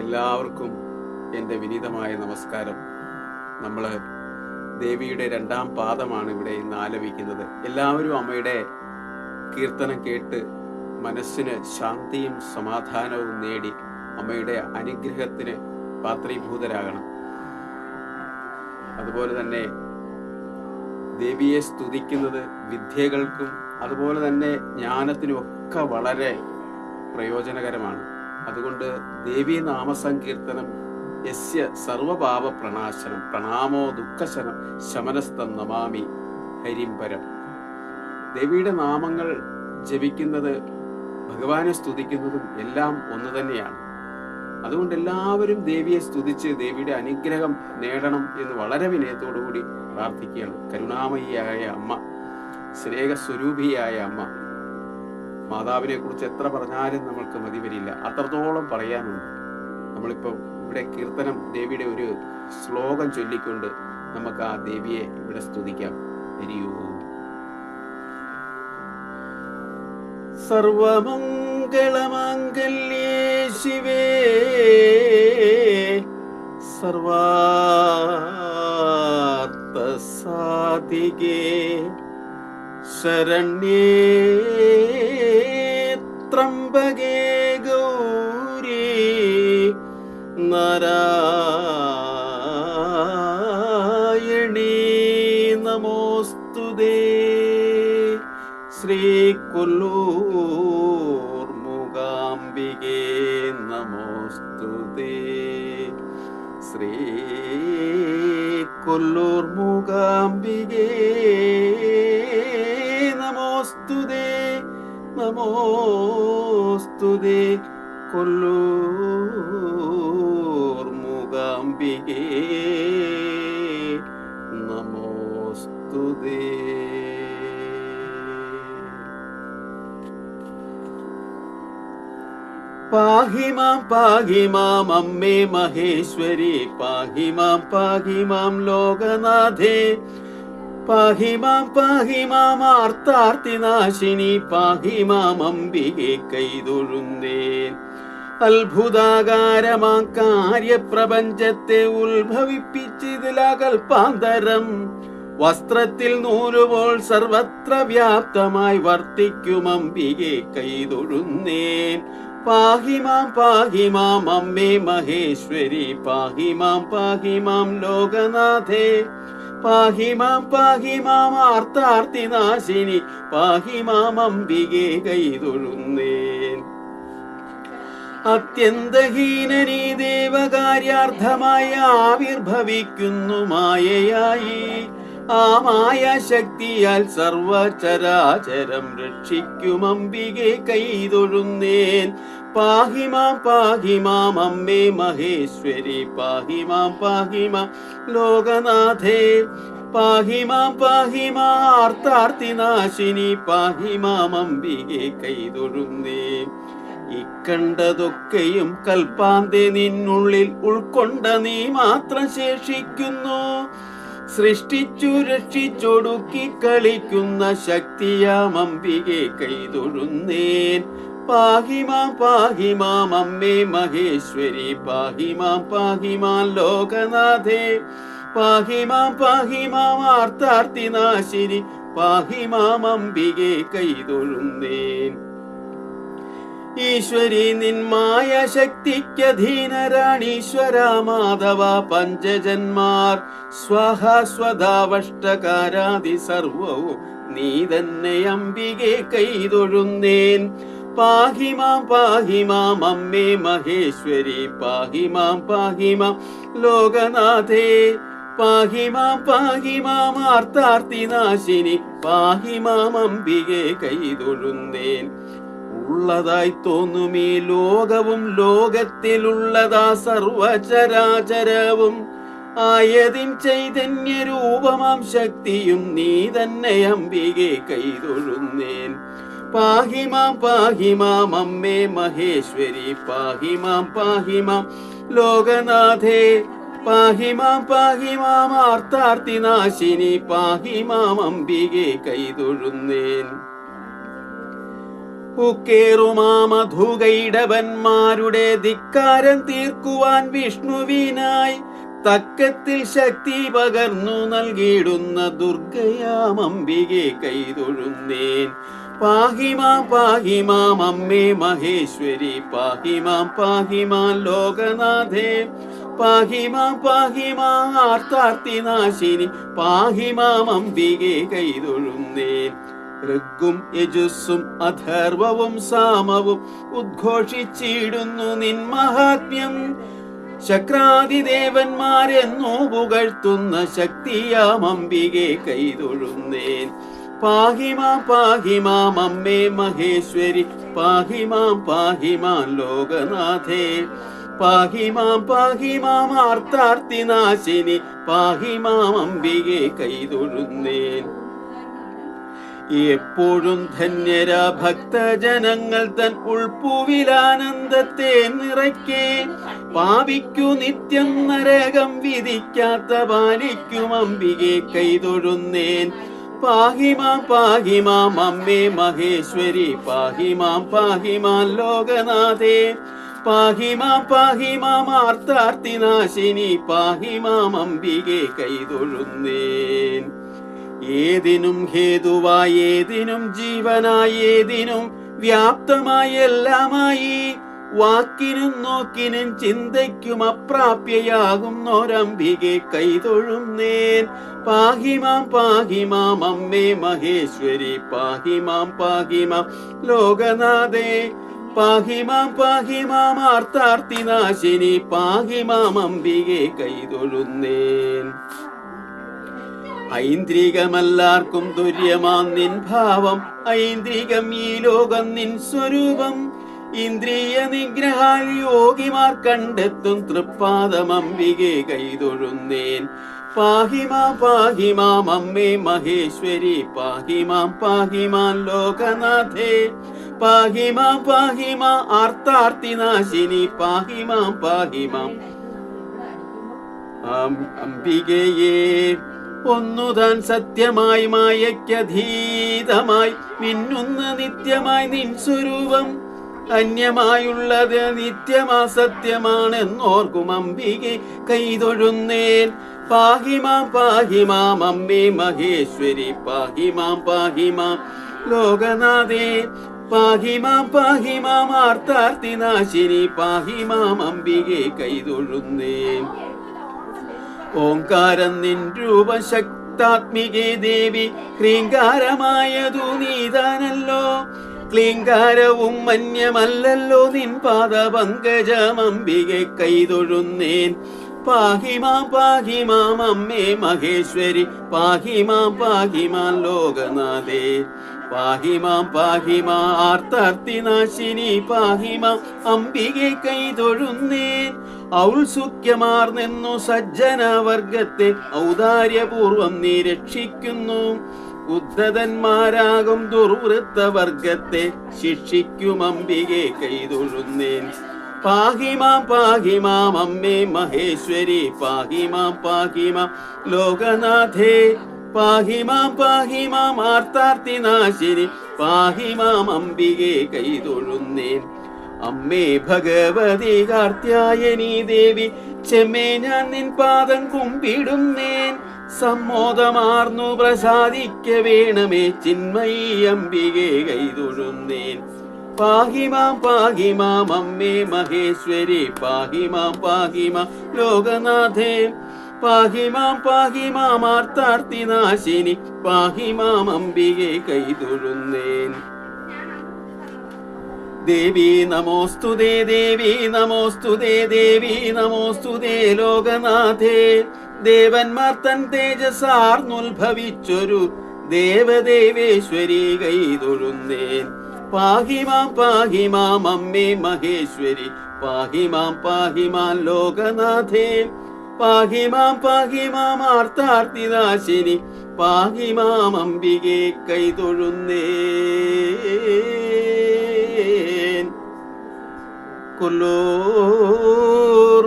എല്ലാവർക്കും എന്റെ വിനീതമായ നമസ്കാരം. നമ്മൾ ദേവിയുടെ രണ്ടാം പാദമാണ് ഇവിടെ ഇന്ന് ആലപിക്കുന്നത്. എല്ലാവരും അമ്മയുടെ കീർത്തനം കേട്ട് മനസ്സിന് ശാന്തിയും സമാധാനവും നേടി അമ്മയുടെ അനുഗ്രഹത്തിന് പാത്രീഭൂതരാകണം. അതുപോലെ തന്നെ ദേവിയെ സ്തുതിക്കുന്നത് വിദ്യകൾക്കും അതുപോലെ തന്നെ ജ്ഞാനത്തിനും ഒക്കെ വളരെ പ്രയോജനകരമാണ്. അതുകൊണ്ട് ദേവീ നാമസങ്കീർത്തനം യസ്യ സർവപാപ പ്രണാശനം പ്രണാമോ ദുഃഖശനം ശമനസ്ഥം നമാമി ഹരിംപരം ദേവിയുടെ നാമങ്ങൾ ജപിക്കുന്നത് ഭഗവാനെ സ്തുതിക്കുന്നതും എല്ലാം ഒന്ന് തന്നെയാണ്. അതുകൊണ്ട് എല്ലാവരും ദേവിയെ സ്തുതിച്ച് ദേവിയുടെ അനുഗ്രഹം നേടണം എന്ന് വളരെ വിനയത്തോടുകൂടി പ്രാർത്ഥിക്കുകയാണ്. കരുണാമയിയായ അമ്മ സ്നേഹസ്വരൂപിയായ അമ്മ. മാതാവിനെ കുറിച്ച് എത്ര പറഞ്ഞാലും നമ്മൾക്ക് മതി വരില്ല. അത്രത്തോളം പറയാനുണ്ട്. നമ്മളിപ്പോൾ ഇവിടെ കീർത്തനം ദേവിയുടെ ഒരു ശ്ലോകം ചൊല്ലിക്കൊണ്ട് നമുക്ക് ആ ദേവിയെ ഇവിടെ സ്തുതിക്കാം. ഹരിയോ സർവമംഗളമാംഗല്യേ ശിവേ സർവാർത്ഥസാധികേ ശരണ്യേ. ത്രംബകേ ഗൗരീ നാരായണീ നമോസ്തുതേ. ശ്രീകൊല്ലൂർ മൂകാംബികേ നമോസ്തുതേ. ശ്രീ കൊല്ലൂർ നമോസ്തുതേ. കൊല്ലൂർ മൂകാംബികേ നമോസ്തുതേ. പാഹി മാം പാഹി മാം അമ്മേ മഹേശ്വരി. പാഹി മാം പാഹി മാം ലോകനാഥേ. പാഹി മാം പാഹി മാം ആർത്താർത്തിനാശിനി പാഹി മാം അംബികെ കൈതൊഴുന്നേൻ. അത്ഭുതാകാരമാ കാര്യപ്രപഞ്ചത്തെ ഉത്ഭവിപ്പിച്ചിതിലകൽപാന്തരം വസ്ത്രത്തിൽ നൂലുപോൾ സർവത്ര വ്യാപ്തമായി വർത്തിക്കും അംബികെ കൈതൊഴുന്നേൻ. പാഹിമാം പാഹിമാം അമ്മേ മഹേശ്വരി പാഹിമാം പാഹിമാം ലോകനാഥേ. പാഹിമാം പാഹിമാം പാഹി പാഹിമാം അംബികെ കൈതൊഴുന്നേൻ അത്യന്തഹീനനീ ദേവകാര്യാർത്ഥമായി ആവിർഭവിക്കുന്നു മായയായി. ആ മായ ശക്തിയാൽ സർവചരാചരം രക്ഷിക്കും അംബികെ കൈതൊഴുന്നേൻ പാഹിമാം പാഹിമാം അമ്മേ മഹേശ്വരി. പാഹി മാം പാഹി മാം ലോകനാഥേ. പാഹി മാം പാഹിമാം പാഹിമാം പാഹി മാം അംബികെ കൈതൊഴുന്നേ. ഇക്കണ്ടതൊക്കെയും കൽപ്പാന്തെ നിന്നുള്ളിൽ ഉൾക്കൊണ്ട നീ മാത്രം ശേഷിക്കുന്നു. സൃഷ്ടിച്ചു രക്ഷിച്ചൊടുക്കി കളിക്കുന്ന ശക്തിയാം അംബികെ കൈതൊഴുന്നേൻ. പാഹിമാം പാഹിമാം അമ്മേ മഹേശ്വരി. പാഹിമാം പാഹിമാം ലോകനാഥേ. പാഹിമാം പാഹിമാം ആർത്താർത്തിനാശിനി പാഹിമാം അംബികെ കൈതൊഴുന്നേൻ. ഈശ്വരി നിന്മായ ശക്തിക്കധീനരാണീശ്വര മാധവ പഞ്ചജന്മാർ. സ്വഹ സ്വധാവഷ്ടകാരാതി സർവവും നീ തന്നെ അംബികെ കൈതൊഴുന്നേൻ. പാഹിമാം പാഹിമാം അമ്മേ മഹേശ്വരി പാഹി മാം പാഹിമാം പാഹിമാം ലോകനാഥേ. പാഹിമാം നാശിനി. ആർത്താർത്തിനാശിനി പാഹിമാം അംബികെ കൈതൊഴുന്നേൻ. ഉള്ളതായി തോന്നും ഈ ലോകവും ലോകത്തിലുള്ളതാ സർവചരാചരവും. ആയതിൻ ചൈതന്യ രൂപമാം ശക്തിയും നീ തന്നെ അംബികെ കൈതൊഴുന്നേൻ. പാഹിമാം പാഹിമാം അമ്മേ മഹേശ്വരി പാഹി മാം പാഹി മാം ലോകനാഥേ. പാഹി മാം പാഹിമാം പാഹിമാം ആർത്താർത്തിനാശിനി പാഹിമാം അംബികെ കൈതൊഴുന്നേൻ. ഉക്കേറുമാമധുകൈടവന്മാരുടെ ധിക്കാരം തീർക്കുവാൻ വിഷ്ണുവിനായി തക്കത്തിൽ ശക്തി പകർന്നു നൽകിയിടുന്ന ദുർഗയാമംബികെ കൈതൊഴുന്നേൻ. പാഹിമാം പാഹിമാം അമ്മേ മഹേശ്വരി. പാഹിമാം പാഹിമാം ലോകനാഥേ. പാഹിമാം പാഹിമാം ആർത്താർത്തിനാശിനി പാഹിമാം അംബികെ കൈതൊഴുന്നേൻ. ഋഗും യജുസ്സും അഥർവവും സാമവും ഉദ്ഘോഷിച്ചിടുന്നു നിൻ മഹാത്മ്യം. ശക്രാതിദേവന്മാരെന്നു പുകഴ്ത്തുന്ന ശക്തിയാം അംബികെ കൈതൊഴുന്നേൻ. പാഹിമാം പാഹിമാം അമ്മേ മഹേശ്വരി. പാഹിമാം പാഹിമാം ലോകനാഥേ. പാഹിമാം പാഹിമാം ആർത്താർത്തിനാശിനി പാഹിമാം അംബികെ കൈതൊഴുന്നേൻ. എപ്പോഴും ധന്യരാ ഭക്തജനങ്ങൾ തൻ ഉൾപ്പുവിലാനന്ദത്തെ നിറയ്ക്കേ. പാപിക്കു നിത്യം നരകം വിധിക്കാത്ത പാലിക്കും അംബികെ കൈതൊഴുന്നേൻ. പാഹിമാം പാഹിമാം അമ്മേ മഹേശ്വരി. പാഹിമാം പാഹിമാം ലോകനാഥേ. പാഹിമാം പാഹിമാം ആർത്താർത്തിനാശിനി പാഹിമാം അംബികെ കൈതൊഴുന്നേൻ. ഏതിനും ഹേതുവായി ഏതിനും ജീവനായി ഏതിനും വ്യാപ്തമായി എല്ലാമായി വാക്കിനും നോക്കിനും ചിന്തയ്ക്കും അപ്രാപ്യയാകുന്നൊരംബികെ കൈതൊഴുന്നേൻ. പാഹിമാം പാഹിമാം അമ്മേ മഹേശ്വരി പാഹിമാം പാഹിമാം ലോകനാഥേ. പാഹിമാം പാഹിമാം ആർത്താർത്തിനാശിനി പാഹിമാം അംബികെ കൈതൊഴുന്നേൻ. ഐന്ദ്രികമല്ലാർക്കും തുര്യമാം നിൻ ഭാവം ഐന്ദ്രികം ഈ ലോകം നിൻ സ്വരൂപം. ഇന്ദ്രിയ നിഗ്രഹ യോഗിമാർ കണ്ടെത്തും തൃപ്പാദമംബികെ കൈതൊഴുന്നേൻ. പാഹിമാം പാഹിമാം അമ്മേ മഹേശ്വരി പാഹിമാം പാഹിമാൻ ലോകനാഥേ. പാഹിമാം പാഹിമാ ആർത്താർത്തിനാശിനി പാഹിമാം പാഹിമാം. അം- അംബികയെ ഒന്നുതാൻ സത്യമായി മായയ്ക്കധീതമായി മിന്നുന്ന നിത്യമായി നിൻ സ്വരൂപം അന്യമായുള്ളത് നിത്യമാസത്യമാണെന്നോർക്കും അംബികെ കൈതൊഴുന്നേൻ. പാഹിമാം പാഹിമാം അമ്മേ മഹേശ്വരി പാഹിമാം പാഹിമാം ലോകനാഥേ. പാഹിമാം പാഹിമാം ആർത്താർത്തിനാശിനി പാഹിമാം അംബികെ കൈതൊഴുന്നേൻ. ഓങ്കാരം നിൻ രൂപശക്താത്മികേ ദേവി ഹ്രീങ്കാരമായതു നീതാനല്ലോ. ക്ലീങ്കാരവും മന്യമല്ലല്ലോ നിൻ പാദപങ്കജമംബികെ കൈതൊഴുന്നേൻ. പാഹിമാം പാഹിമാം അമ്മേ മഹേശ്വരി. പാഹിമാം പാഹിമാം ലോകനാഥേ. പാഹിമാം പാഹിമാ ആർത്തർത്തിനാശിനി. പാഹിമാം അംബികെ കൈതൊഴുന്നേൻ. ഔത്സുക്യമാർന്നെന്നു സജ്ജനവർഗത്തെ ഔദാര്യപൂർവം നീ രക്ഷിക്കുന്നു. ഉദ്ധതന്മാരാകും ദുർവൃത്ത വർഗത്തെ ശിക്ഷിക്കും അംബികെ കൈതൊഴുന്നേൻ. പാഹിമാം പാഹിമാം അമ്മേ മഹേശ്വരി പാഹിമാം പാഹിമാം ലോകനാഥേ. പാഹിമാം പാഹിമാം ആർത്താർത്തിനാശിനി പാഹിമാം അംബികെ കൈതൊഴുന്നേൻ. അമ്മേ ഭഗവതി കാർത്യായനി ദേവി ചെമ്മേ ഞാൻ നിൻ പാദം കുമ്പിടുന്നേൻ. സമ്മോദമാർന്നു പ്രസാദിക്ക വേണമേ ചിന്മയി അംബികെ കൈതൊഴുന്നേൻ. പാഹിമാം പാഹിമാം അമ്മേ മഹേശ്വരി പാഹിമാം പാഹിമാം ലോകനാഥേ. പാഹിമാം പാഹിമാം ആർത്താർത്തിനാശിനി പാഹിമാം അംബികെ കൈതൊഴുന്നേൻ. ദേവി നമോസ്തുതേ ദേവി നമോസ്തുതേ ദേവി നമോസ്തുതേ ലോകനാഥേ. ദേവന്മാർ തൻ തേജസാർന്നുത്ഭവിച്ചൊരു ദേവദേവേശ്വരി കൈതൊഴുന്നേൻ. പാഹിമാം പാഹിമാം അമ്മേ മഹേശ്വരി. പാഹിമാം പാഹിമാൻ ലോകനാഥേ പാഹിമാം പാഹിമാം ആർത്താർത്തിനാശിനി പാഹിമാം അംബികെ കൈതൊഴുന്നേൻ. കൊല്ലൂർ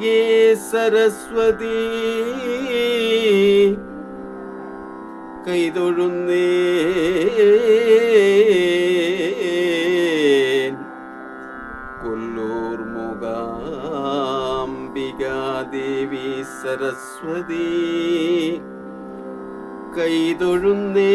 ജഗേ സരസ്വതി കൈതൊഴുന്നേ കൊല്ലൂർ മുഖാംബികാദേവി സരസ്വതി. കൈതൊഴുന്നേ